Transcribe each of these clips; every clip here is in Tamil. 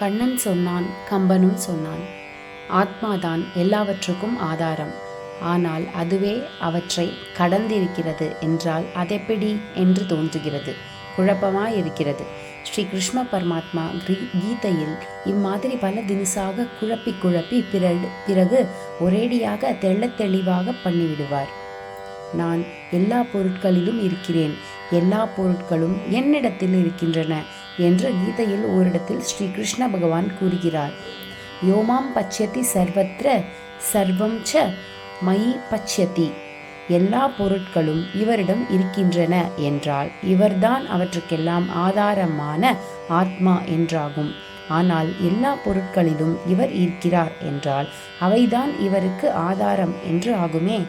கண்ணன் சொன்னான் கம்பனும் சொன்னான். ஆத்மாதான் எல்லாவற்றுக்கும் ஆதாரம். ஆனால் அதுவே அவற்றை கடந்திருக்கிறது என்றால் அதெப்படி என்று தோன்றுகிறது. குழப்பமாயிருக்கிறது. ஸ்ரீ கிருஷ்ண பரமாத்மா கீதையில் இம்மாதிரி பல தினசாக குழப்பி குழப்பி பிறகு பிறகு ஒரேடியாக தெள்ள தெளிவாக பண்ணிவிடுவார். நான் எல்லா பொருட்களிலும் இருக்கிறேன். எல்லா பொருட்களும் என்னிடத்தில் இருக்கின்றன. என்று கீதையில் ஓரிடத்தில் ஸ்ரீ கிருஷ்ண பகவான் கூறுகிறார். யோமாம் பச்சதி சர்வத்ர சர்வம் ச மயி பச்சதி. எல்லா பொருட்களும் இவரிடம் இருக்கின்றன என்றால் இவர்தான் அவற்றுக்கெல்லாம் ஆதாரமான ஆத்மா என்றாகும். ஆனால் எல்லா பொருட்களிலும் இவர் இருக்கிறார் என்றால் அவைதான் இவருக்கு ஆதாரம் என்று ஆகுமே.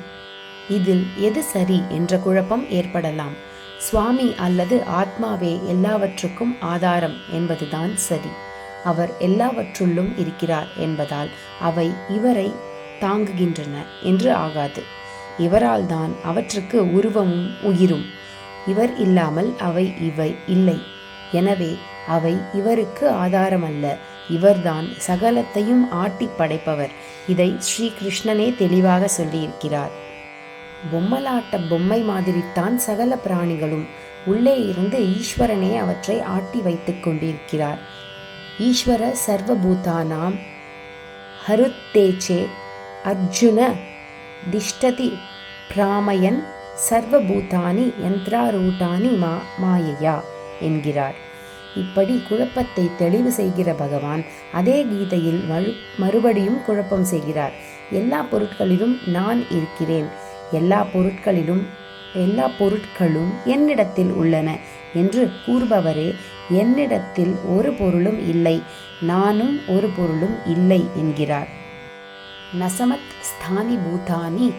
இதில் எது சரி என்ற குழப்பம் ஏற்படலாம். சுவாமி அல்லது ஆத்மாவே எல்லாவற்றுக்கும் ஆதாரம் என்பதுதான் சரி. அவர் எல்லாவற்றுள்ளும் இருக்கிறார் என்பதால் அவை இவரை தாங்குகின்றன என்று ஆகாது. இவரால் தான் அவற்றுக்கு உருவமும் உயிரும். இவர் இல்லாமல் அவை இவை இல்லை. எனவே அவை இவருக்கு ஆதாரமல்ல. இவர்தான் சகலத்தையும் ஆட்டி படைப்பவர். இதை ஸ்ரீ கிருஷ்ணனே தெளிவாக சொல்லியிருக்கிறார். பொம்மலாட்ட பொம்மை மாதிரித்தான் சகல பிராணிகளும் உள்ளே இருந்து ஈஸ்வரனே அவற்றை ஆட்டி வைத்துக் கொண்டிருக்கிறார். ஈஸ்வர சர்வபூதானாம் ஹருத்தேச்சே அர்ஜுன திஷ்டதி பிராமயன் சர்வபூதானி யந்திராரூட்டானி மா மாயையா என்கிறார். இப்படி குழப்பத்தை தெளிவு செய்கிற பகவான் அதே கீதையில் மறு மறுபடியும் குழப்பம் செய்கிறார். எல்லா பொருட்களிலும் நான் இருக்கிறேன். எல்லா பொருட்களிலும் எல்லா பொருட்களும் என்னிடத்தில் உள்ளன என்று கூறுபவரே என்னிடத்தில் ஒரு பொருளும் இல்லை நானும் ஒரு பொருளும் இல்லை என்கிறார். நசமத் ஸ்தானி பூதானி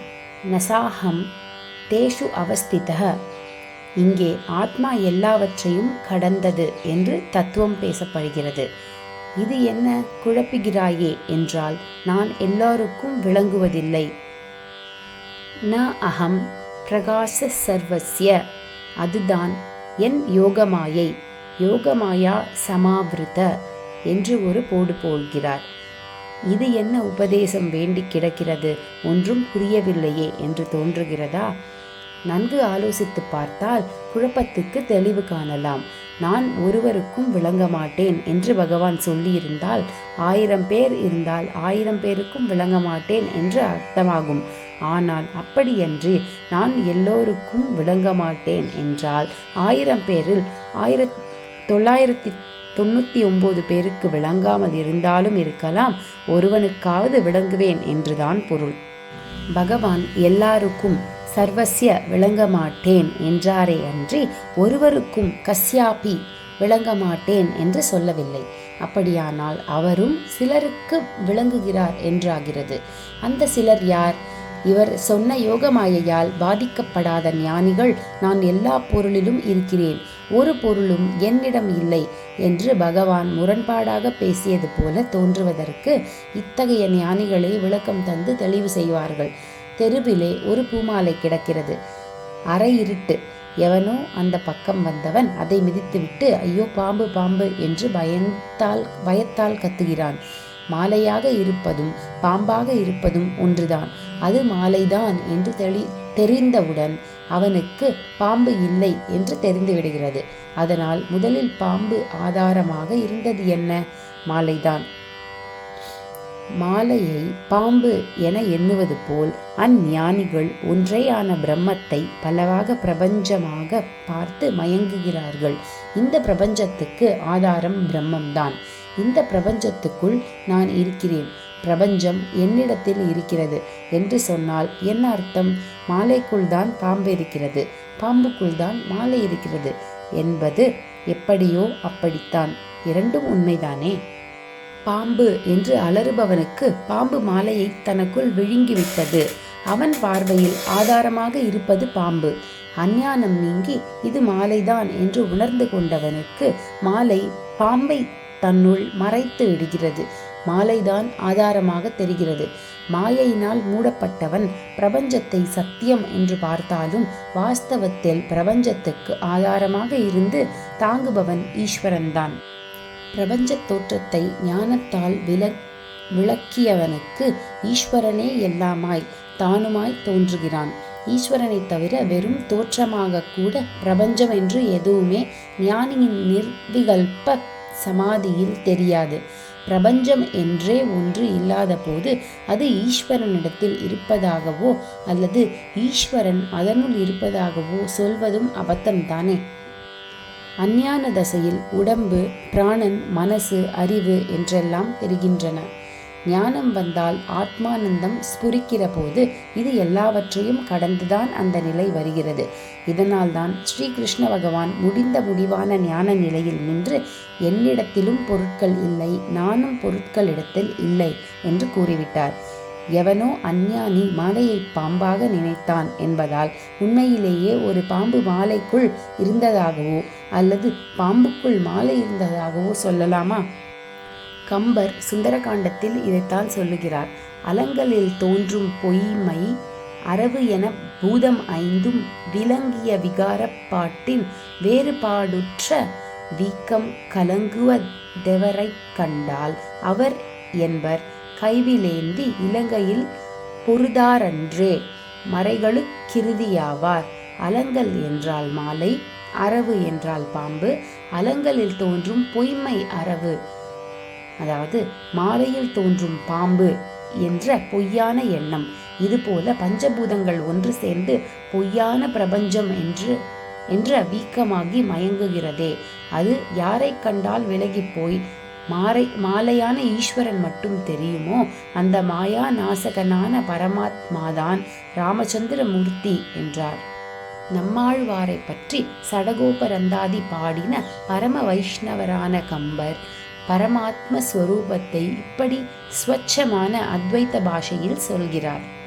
நசாகம் தேஷு அவஸ்தித இங்கே ஆத்மா எல்லாவற்றையும் கடந்தது என்று தத்துவம் பேசப்படுகிறது. இது என்ன குழப்புகிறாயே என்றால் நான் எல்லாருக்கும் விளங்குவதில்லை. ந அகம் பிரகாச சர்வஸ்ய. அதுதான் என் யோகமாயை. யோகமாயா சமாவிருத என்று ஒரு போடு போடுகிறார். இது என்ன உபதேசம் வேண்டி கிடக்கிறது? ஒன்றும் புரியவில்லையே என்று தோன்றுகிறதா? நன்கு ஆலோசித்து பார்த்தால் குழப்பத்துக்கு தெளிவு காணலாம். நான் ஒருவருக்கும் விளங்க மாட்டேன் என்று பகவான் சொல்லியிருந்தால் ஆயிரம் பேர் இருந்தால் ஆயிரம் பேருக்கும் விளங்க மாட்டேன் என்று அர்த்தமாகும். ஆனால் அப்படியன்றி நான் எல்லோருக்கும் விளங்க மாட்டேன் என்றால் ஆயிரம் பேரில் ஆயிரத் தொள்ளாயிரத்தி தொண்ணூற்றி ஒம்பது பேருக்கு விளங்காமல் இருந்தாலும் இருக்கலாம் ஒருவனுக்காவது விளங்குவேன் என்றுதான் பொருள். பகவான் எல்லாருக்கும் சர்வசிய விளங்க மாட்டேன் என்றாரே அன்றி ஒருவருக்கும் கஸ்யாபி விளங்க மாட்டேன் என்று சொல்லவில்லை. அப்படியானால் அவரும் சிலருக்கு விளங்குகிறார் என்றாகிறது. அந்த சிலர் யார்? இவர் சொன்ன யோகமாயையால் பாதிக்கப்படாத ஞானிகள் நான் எல்லா பொருளிலும் இருக்கிறேன் ஒரு பொருளும் என்னிடம் இல்லை என்று பகவான் முரண்பாடாக பேசியது போல தோன்றுவதற்கு இத்தகைய ஞானிகளை விளக்கம் தந்து தெளிவு செய்வார்கள். தெருவிலே ஒரு பூமாலை கிடக்கிறது. அரை இருட்டு. எவனோ அந்த பக்கம் வந்தவன் அதை மிதித்துவிட்டு ஐயோ பாம்பு பாம்பு என்று பயந்தால் பயத்தால் கத்துகிறான். மாலையாக இருப்பதும் பாம்பாக இருப்பதும் ஒன்றுதான். அது மாலைதான் என்று தெளி தெரிந்தவுடன் அவனுக்கு பாம்பு இல்லை என்று தெரிந்துவிடுகிறது அதனால் முதலில் பாம்பு ஆதாரமாக இருந்தது என்ன? மாலைதான். மாலையை பாம்பு என எண்ணுவது போல் அஞ்ஞானிகள் ஒன்றேயான பிரம்மத்தை பலவாக பிரபஞ்சமாக பார்த்து மயங்குகிறார்கள். இந்த பிரபஞ்சத்துக்கு ஆதாரம் பிரம்மம்தான். இந்த பிரபஞ்சத்துக்குள் நான் இருக்கிறேன். பிரபஞ்சம் என்னிடத்தில் இருக்கிறது என்று சொன்னால் என்ன அர்த்தம்? மாலைக்குள் தான் பாம்பு இருக்கிறது. பாம்புக்குள் தான் மாலை இருக்கிறது என்பது எப்படியோ அப்படித்தான். இரண்டும் உண்மைதானே? பாம்பு என்று அலறுபவனுக்கு பாம்பு மாலையை தனக்குள் விழுங்கிவிட்டது. அவன் பார்வையில் ஆதாரமாக இருப்பது பாம்பு. அஞ்ஞானம் நீங்கி இது மாலைதான் என்று உணர்ந்து கொண்டவனுக்கு மாலை பாம்பை தன்னுள் மறைத்து விடுகிறது. மாலைதான் ஆதாரமாக தெரிகிறது. மாயையினால் மூடப்பட்டவன் பிரபஞ்சத்தை சத்தியம் என்று பார்த்தாலும் வாஸ்தவத்தில் பிரபஞ்சத்துக்கு ஆதாரமாக இருந்து தாங்குபவன் ஈஸ்வரன்தான். பிரபஞ்சத் தோற்றத்தை ஞானத்தால் விள விளக்கியவனுக்கு ஈஸ்வரனே எல்லாமாய் தானுமாய் தோன்றுகிறான். ஈஸ்வரனை தவிர வெறும் தோற்றமாக கூட பிரபஞ்சம் என்று எதுவுமே ஞானியின் நிர்விகல்ப சமாதியில் தெரியாது. பிரபஞ்சம் என்றே ஒன்று இல்லாத போது அது ஈஸ்வரனிடத்தில் இருப்பதாகவோ அல்லது ஈஸ்வரன் அதனுள் இருப்பதாகவோ சொல்வதும் அபத்தம்தானே? அஞ்ஞான தசையில் உடம்பு பிராணன் மனசு அறிவு என்றெல்லாம் தெரிகின்றன. ஞானம் வந்தால் ஆத்மானந்தம் ஸ்புரிக்கிற போது இது எல்லாவற்றையும் கடந்துதான் அந்த நிலை வருகிறது. இதனால்தான் ஸ்ரீ கிருஷ்ண பகவான் முடிந்த முடிவான ஞான நிலையில் நின்று என்னிடத்திலும் பொருட்கள் இல்லை நானும் பொருட்களிடத்தில் இல்லை என்று கூறிவிட்டார். எவனோ அஞ்ஞானி மாலையை பாம்பாக நினைத்தான் என்பதால் உண்மையிலேயே ஒரு பாம்பு மாலைக்குள் இருந்ததாகவோ அல்லது பாம்புக்குள் மாலை இருந்ததாகவோ சொல்லலாமா? கம்பர் சுந்தரகாண்டத்தில் இதைத்தான் சொல்லுகிறார். அலங்களில் தோன்றும் பொய்மை அரவு என பூதம் ஐந்தும் விளங்கிய விகாரப்பாட்டின் வேறுபாடுற்ற வீக்கம் கலங்குவ கலங்குவதெவரைக் கண்டால் அவர் என்பர். கைவிலேந்தி இலங்கையில் பொருதாரன்றே மறைகளுக்கிருதியாவார் அலங்கல் என்றால் மாலை அரவு என்றால் பாம்பு அலங்களில் தோன்றும் பொய்மை அரவு அதாவது மாலையில் தோன்றும் பாம்பு என்ற பொய்யான எண்ணம். இதுபோல பஞ்சபூதங்கள் ஒன்று சேர்ந்து பொய்யான பிரபஞ்சம் என்று என்ற வீக்கமாகி மயங்குகிறதே. அது யாரை கண்டால் விலகி போய் மாறை மாலையான ஈஸ்வரன் மட்டும் தெரியுமோ? அந்த மாயா நாசகனான பரமாத்மாதான் ராமச்சந்திரமூர்த்தி என்றார். நம்மாழ்வாரை பற்றி சடகோபரந்தாதி பாடின பரம வைஷ்ணவரான கம்பர் பரமாத்ம ஸ்வரூபத்தை இப்படி ஸ்வச்சமான அத்வைத்த பாஷையில் சொல்கிறார்.